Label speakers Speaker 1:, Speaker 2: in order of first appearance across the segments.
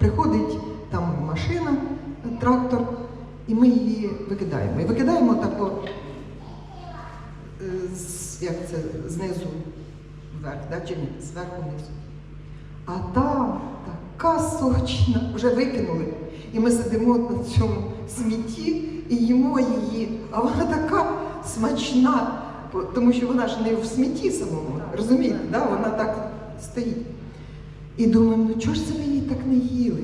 Speaker 1: Приходить там машина, трактор, і ми її викидаємо. І викидаємо тако, е, як це, знизу вверх, да? чи ні, зверху вниз. А там така сочна, вже викинули. І ми сидимо на цьому смітті і їмо її. А вона така смачна, тому що вона ж не в смітті самому, розумієте, да? вона так стоїть. І думаємо, ну чого ж це ми її так не їли?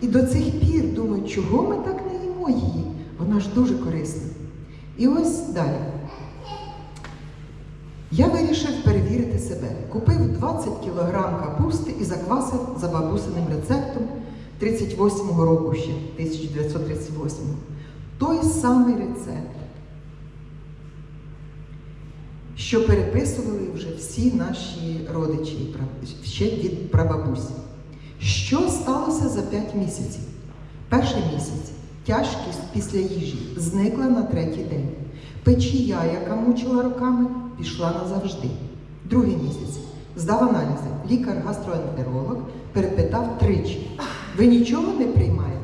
Speaker 1: І до цих пір думаю, чого ми так не їмо її? Вона ж дуже корисна. І ось далі. Я вирішив перевірити себе. Купив 20 кг капусти і заквасив за бабусиним рецептом 38-го року ще, 1938-го. Той самий рецепт, що переписували вже всі наші родичі ще від прабабусі. Що сталося за 5 місяців? Перший місяць тяжкість після їжі зникла на третій день. Печія, яка мучила роками, пішла назавжди. Другий місяць здав аналізи. Лікар-гастроентеролог перепитав тричі: ви нічого не приймаєте?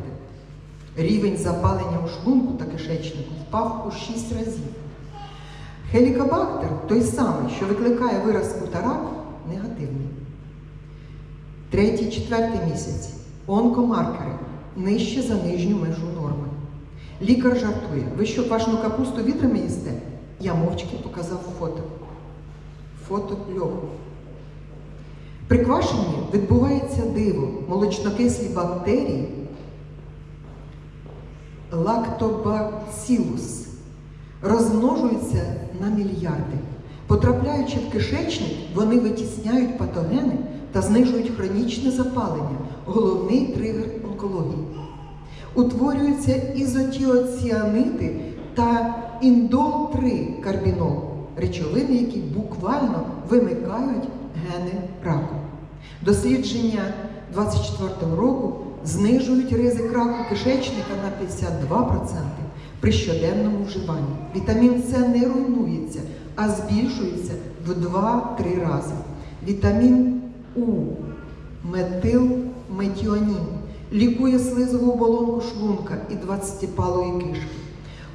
Speaker 1: Рівень запалення у шлунку та кишечнику впав у 6 разів. Хелікобактер, той самий, що викликає виразку та рак, негативний. Третій, четвертий місяць онкомаркери нижче за нижню межу норми. Лікар жартує, ви що квашену капусту вітрами їсте? Я мовчки показав фото. Фото льоху. При квашенні відбувається диво. Молочнокислі бактерії лактобацилус розмножуються на мільярди. Потрапляючи в кишечник, вони витісняють патогени та знижують хронічне запалення, головний тригер онкології. Утворюються ізотіоціанити та індол-3 карбінол, речовини, які буквально вимикають гени раку. Дослідження 24 року знижують ризик раку кишечника на 52% при щоденному вживанні. Вітамін С не руйнується, а збільшується в 2-3 рази. Вітамін У, метилметіонін, лікує слизову оболонку шлунка і 20-палої кишки.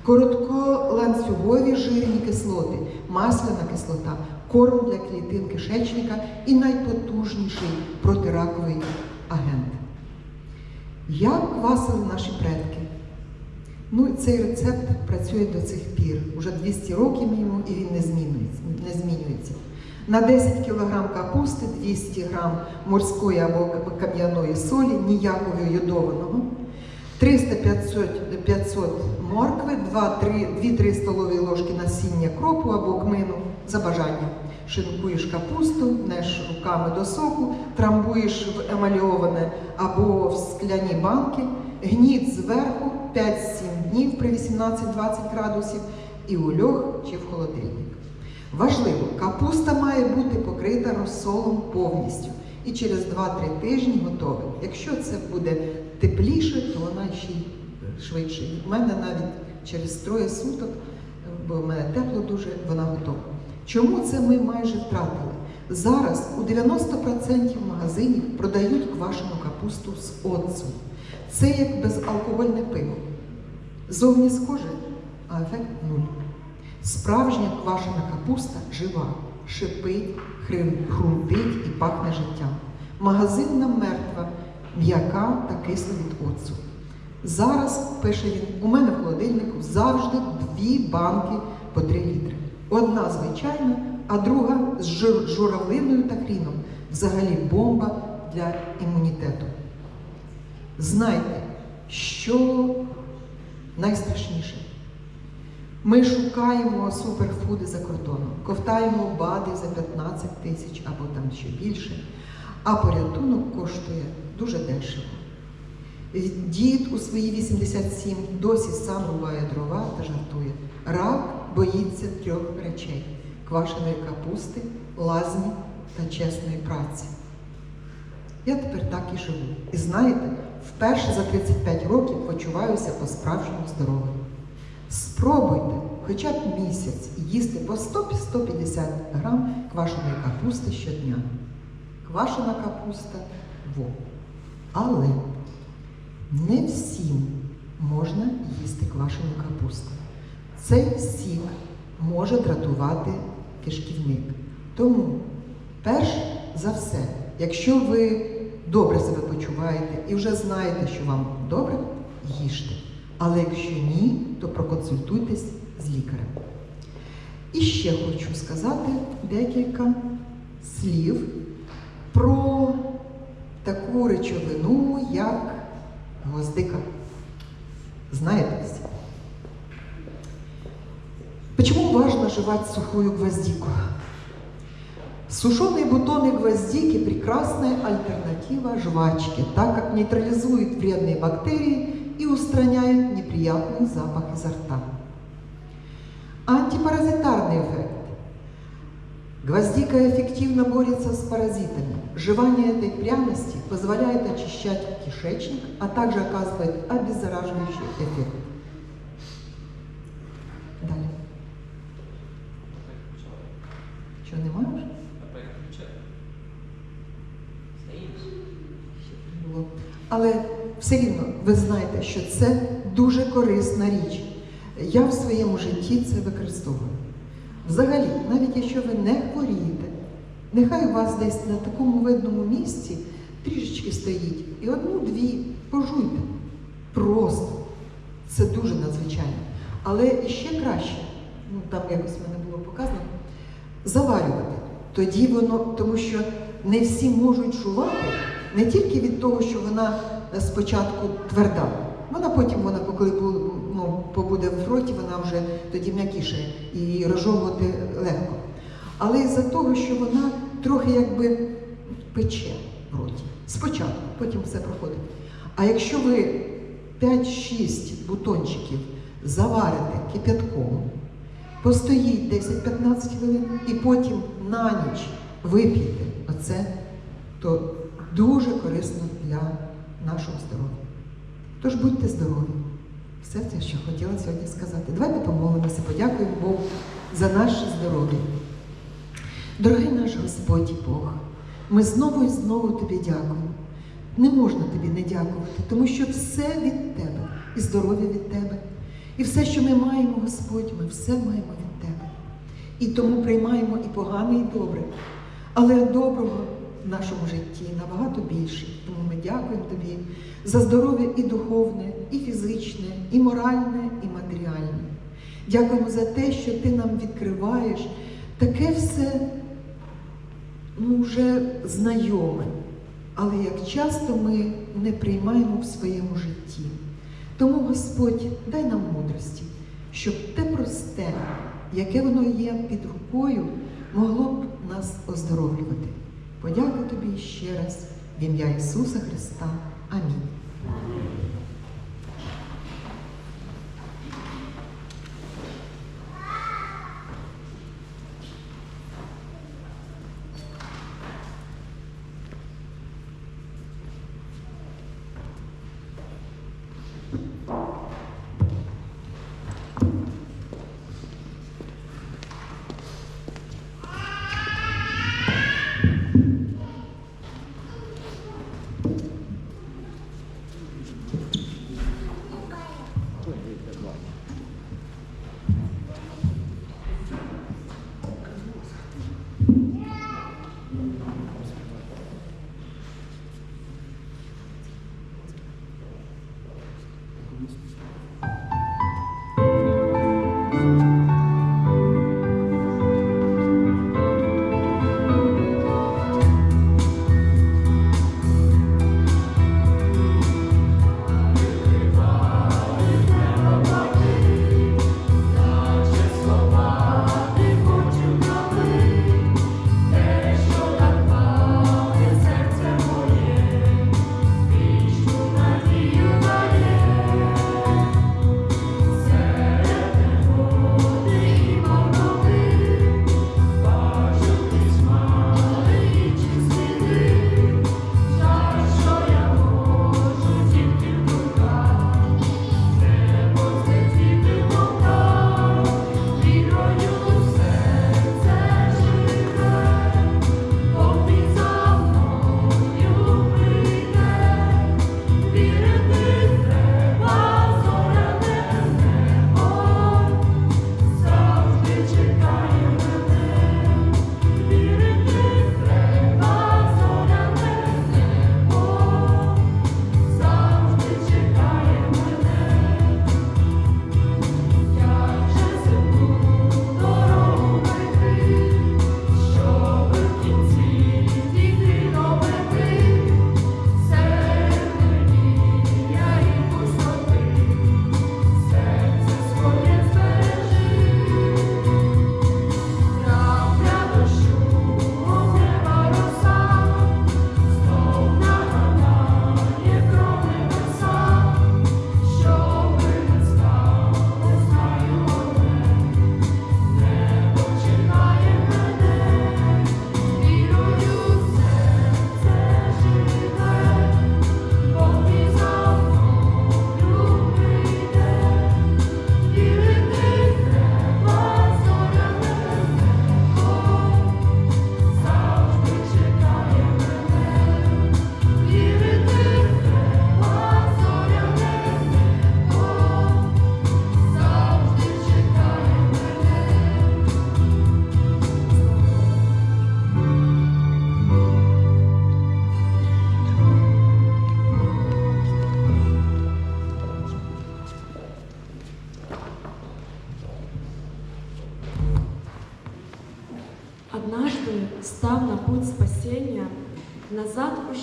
Speaker 1: Коротколанцюгові жирні кислоти, масляна кислота, корм для клітин кишечника і найпотужніший протираковий агент. Як квасили наші предки? Ну, цей рецепт працює до цих пір. Уже 200 років йому і він не змінюється. Не змінюється. На 10 кг капусти 200 г морської або кам'яної солі, ніякого йодованого, 300-500 500 моркви, 2-3 столові ложки насіння кропу або кмину за бажанням. Шинкуєш капусту, неш руками до соку, трамбуєш в емальоване або в скляні банки, гніт зверху 5-7 днів при 18-20 градусів і у льох чи в холодильник. Важливо, капуста має бути покрита розсолом повністю і через 2-3 тижні готова. Якщо це буде тепліше, то вона ще й швидше. У мене навіть через троє суток, бо в мене тепло дуже, вона готова. Чому це ми майже втратили? Зараз у 90% магазинів продають квашену капусту з оцу. Це як безалкогольне пиво. Зовні схоже, а ефект нуль. Справжня квашена капуста жива, шипить, хрумтить і пахне життям. Магазинна мертва, м'яка та кисла від оцу. Зараз, пише він, у мене в холодильнику завжди дві банки по 3 літри. Одна звичайна, а друга з жур- журавлиною та хріном. Взагалі бомба для імунітету. Знайте, що найстрашніше. Ми шукаємо суперфуди за кордоном, ковтаємо БАДи за 15 тисяч або там ще більше, а порятунок коштує дуже дешево. Дід у свої 87 досі сам рубає дрова та жартує. Рак боїться трьох речей: квашеної капусти, лазні та чесної праці. Я тепер так і живу. І знаєте, вперше за 35 років почуваюся по-справжньому здоровим. Спробуйте хоча б місяць їсти по 100-150 грам квашеної капусти щодня. Квашена капуста во. Але не всім можна їсти квашену капусту. Цей сік може дратувати кишківник. Тому, перш за все, якщо ви добре себе почуваєте і вже знаєте, що вам добре, їжте. Але якщо ні, то проконсультуйтесь з лікарем. І ще хочу сказати декілька слів про таку речовину, як гвоздика. Знаете все. Почему важно жевать сухую гвоздику? Сушеные бутоны гвоздики – прекрасная альтернатива жвачке, так как нейтрализует вредные бактерии и устраняет неприятный запах изо рта. Антипаразитарный эффект. Гвоздика эффективно борется с паразитами. Жевание этой пряности позволяет очищать кишечник, а также оказывает обеззараживающий эффект. Але все рівно ви знаєте, що це дуже корисна річ. Я в своєму житті це використовую. Взагалі, навіть якщо ви не хворієте, нехай у вас десь на такому видному місці трішечки стоїть і одну-дві пожуйте. Просто. Це дуже надзвичайно. Але ще краще, ну там якось мене було показано, заварювати. Тоді воно, тому що не всі можуть жувати не тільки від того, що вона е, спочатку тверда. Вона потім, вона, коли ну, побуде в роті, вона вже тоді м'якіше і розжовувати легко. Але із-за того, що вона трохи якби пече в роті. Спочатку, потім все проходить. А якщо ви 5-6 бутончиків заварите кипятком, постоїть 10-15 хвилин і потім на ніч вип'єте оце, то дуже корисно для нашого здоров'я. Тож будьте здорові. Все це, що хотіла сьогодні сказати. Давайте помолимося, подякуємо Богу за наше здоров'я. Дорогий наш Господь і Бог, ми знову і знову тобі дякуємо. Не можна тобі не дякувати, тому що все від тебе, і здоров'я від тебе. І все, що ми маємо, Господь, ми все маємо від тебе. І тому приймаємо і погане, і добре. Але доброго в нашому житті набагато більше. Тому ми дякуємо тобі за здоров'я і духовне, і фізичне, і моральне, і матеріальне. Дякуємо за те, що ти нам відкриваєш таке все ну, вже знайоме, але як часто ми не приймаємо в своєму житті. Тому, Господь, дай нам мудрості, щоб те просте, яке воно є під рукою, могло б нас оздоровлювати. Подяка тобі ще раз в ім'я Ісуса Христа. Амінь.
Speaker 2: Thank you.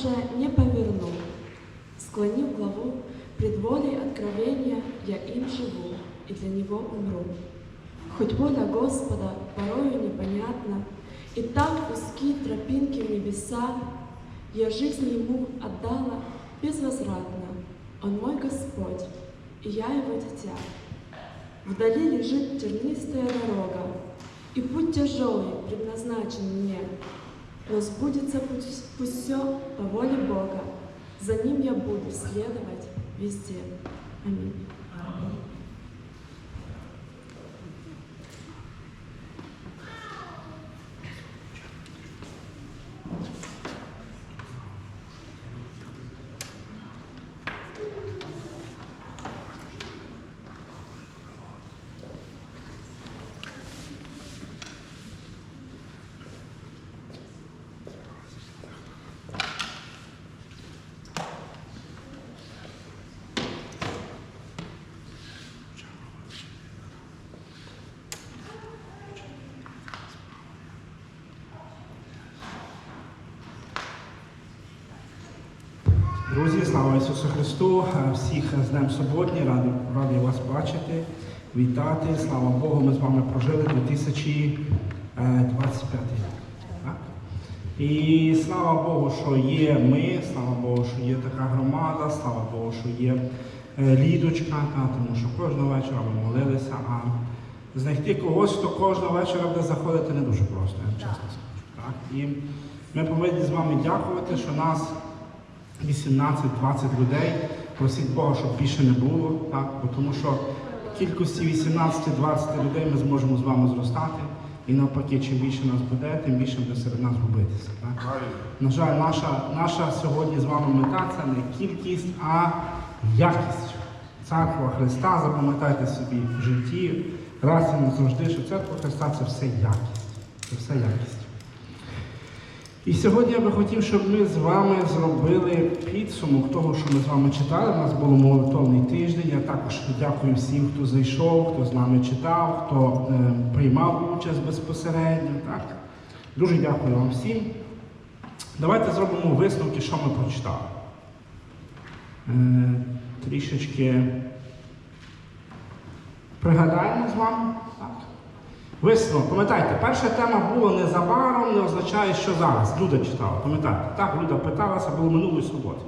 Speaker 2: Уже не поверну. Склонив главу, пред волей откровения я им живу и для него умру. Хоть воля Господа порою непонятна, и там узкие тропинки в небеса, я жизнь Ему отдала безвозвратно. Он мой Господь, и я Его дитя. Вдали лежит тернистая дорога, и путь тяжелый предназначен мне. Но пусть, пусть все по воле Бога. За ним я буду следовать везде. Аминь.
Speaker 3: Слава Ісусу Христу! Е, Всіх з Днем Суботні, радий, радий вас бачити, вітати. Слава Богу, ми з вами прожили 2025 рік. Так? І слава Богу, що є ми, слава Богу, що є така громада, слава Богу, що є е, лідочка, та, тому що кожного вечора ми молилися, а знайти когось, хто кожного вечора буде заходити, не дуже просто, я чесно скажу. Так? І ми повинні з вами дякувати, що нас 18-20 людей. Просіть Бога, щоб більше не було, так? Бо тому що в кількості 18-20 людей ми зможемо з вами зростати. І навпаки, чим більше нас буде, тим більше буде серед нас губитися. Так? На жаль, наша, наша сьогодні з вами мета це не кількість, а якість. Церква Христа, запам'ятайте собі в житті, раз і назавжди, що церква Христа це все якість. Це все якість. І сьогодні я би хотів, щоб ми з вами зробили підсумок того, що ми з вами читали. У нас був молитовний тиждень. Я також дякую всім, хто зайшов, хто з нами читав, хто е, приймав участь безпосередньо. Так? Дуже дякую вам всім. Давайте зробимо висновки, що ми прочитали. Е, трішечки пригадаємо з вами. Так? Висновок, пам'ятайте, перша тема була незабаром, не означає, що зараз. Люда читала, пам'ятаєте? Так, Люда питалася, було минулої суботи.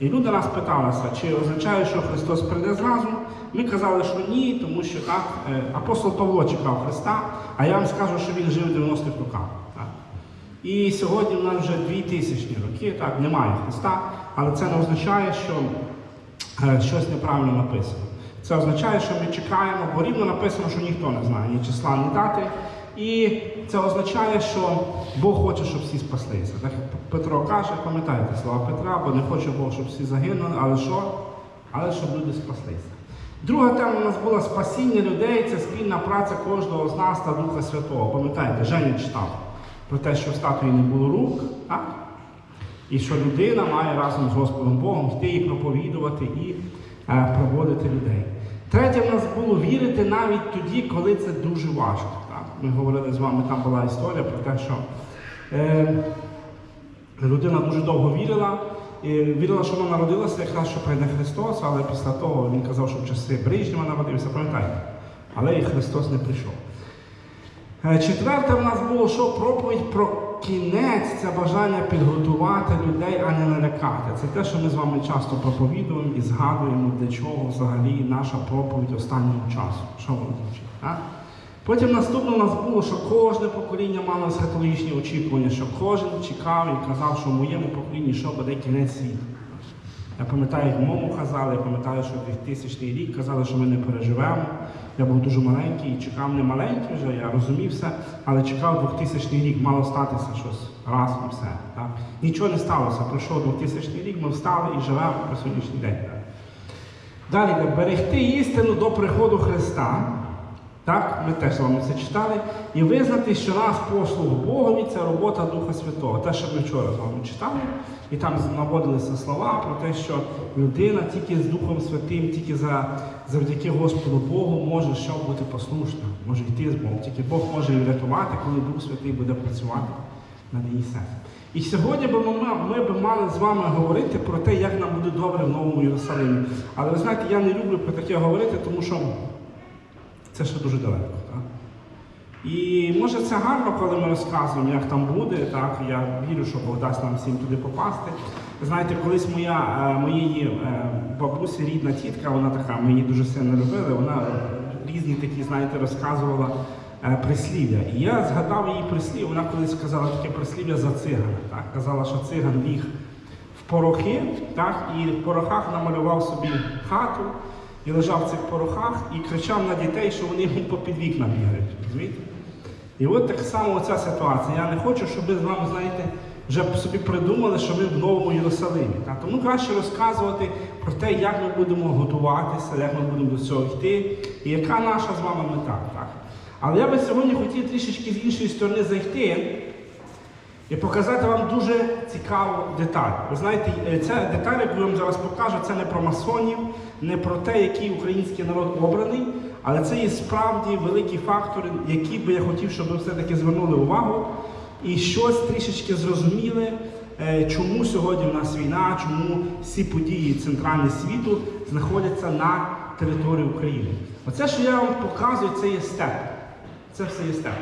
Speaker 3: І Люда нас питалася, чи означає, що Христос прийде зразу. Ми казали, що ні, тому що так, е, апостол Павло чекав Христа, а я вам скажу, що він жив 90-х роках. Так. І сьогодні в нас вже 2000 роки, так, немає Христа, але це не означає, що е, щось неправильно написано. Це означає, що ми чекаємо, бо рівно написано, що ніхто не знає ні числа, ні дати. І це означає, що Бог хоче, щоб всі спаслися. Так Петро каже, пам'ятаєте слова Петра, бо не хоче Бог, щоб всі загинули, але що? Але щоб люди спаслися. Друга тема у нас була спасіння людей, це спільна праця кожного з нас та Духа Святого. Пам'ятаєте, Женя читав про те, що в статуї не було рук, так? І що людина має разом з Господом Богом йти і проповідувати і е, проводити людей. Третє в нас було вірити навіть тоді, коли це дуже важко. Так? Ми говорили з вами, там була історія про те, що е, людина дуже довго вірила, і вірила, що вона народилася якраз, що прийде Христос, але після того він казав, що в часи Брижнєва народився, пам'ятаєте? Але і Христос не прийшов. Е, Четверте в нас було, що проповідь про кінець це бажання підготувати людей, а не налякати. Це те, що ми з вами часто проповідуємо і згадуємо, для чого взагалі наша проповідь останнього часу. Що воно звучить? так? Потім наступне у нас було, що кожне покоління мало есхатологічні очікування, що кожен чекав і казав, що в моєму поколінні що буде кінець світу. Я пам'ятаю, як мому казали, я пам'ятаю, що 2000 рік казали, що ми не переживемо. Я був дуже маленький і чекав не маленький вже, я розумівся, але чекав 2000 рік, мало статися щось раз і все. Так? Нічого не сталося. Пройшов 2000 рік, ми встали і живемо по сьогоднішній день. Далі йде, берегти істину до приходу Христа. Так, ми теж з вами це читали. І визнати, що нас послуг Богові це робота Духа Святого. Те, що ми вчора з вами читали, і там наводилися слова про те, що людина тільки з Духом Святим, тільки за, завдяки Господу Богу може що бути послушним, може йти з Богом. Тільки Бог може і врятувати, коли Дух Святий буде працювати на День серця. І сьогодні би ми, ми б мали з вами говорити про те, як нам буде добре в Новому Єрусалимі. Але ви знаєте, я не люблю про таке говорити, тому що це ще дуже далеко. Так? І може це гарно, коли ми розказуємо, як там буде. Так? Я вірю, що Бог дасть нам всім туди попасти. Знаєте, колись моя, е, моєї е, бабусі, рідна тітка, вона така, ми її дуже сильно любили, вона різні такі, знаєте, розказувала е, прислів'я. І я згадав її прислів'я, вона колись сказала таке прислів'я за цигана. Так? Казала, що циган ліг в порохи, так? і в порохах намалював собі хату, і лежав в цих порохах і кричав на дітей, що вони йому попід вікна бігають. розумієте? І от так само оця ситуація. Я не хочу, щоб ви з вами, знаєте, вже собі придумали, що ми в Новому Єрусалимі. Так? Тому краще розказувати про те, як ми будемо готуватися, як ми будемо до цього йти, і яка наша з вами мета. Так? Але я би сьогодні хотів трішечки з іншої сторони зайти і показати вам дуже цікаву деталь. Ви знаєте, е, ця деталь, яку я вам зараз покажу, це не про масонів, не про те, який український народ обраний, але це є справді великі фактори, які би я хотів, щоб ви все-таки звернули увагу і щось трішечки зрозуміли, е, чому сьогодні в нас війна, чому всі події центрального світу знаходяться на території України. Оце, що я вам показую, це є степ. Це все є степ.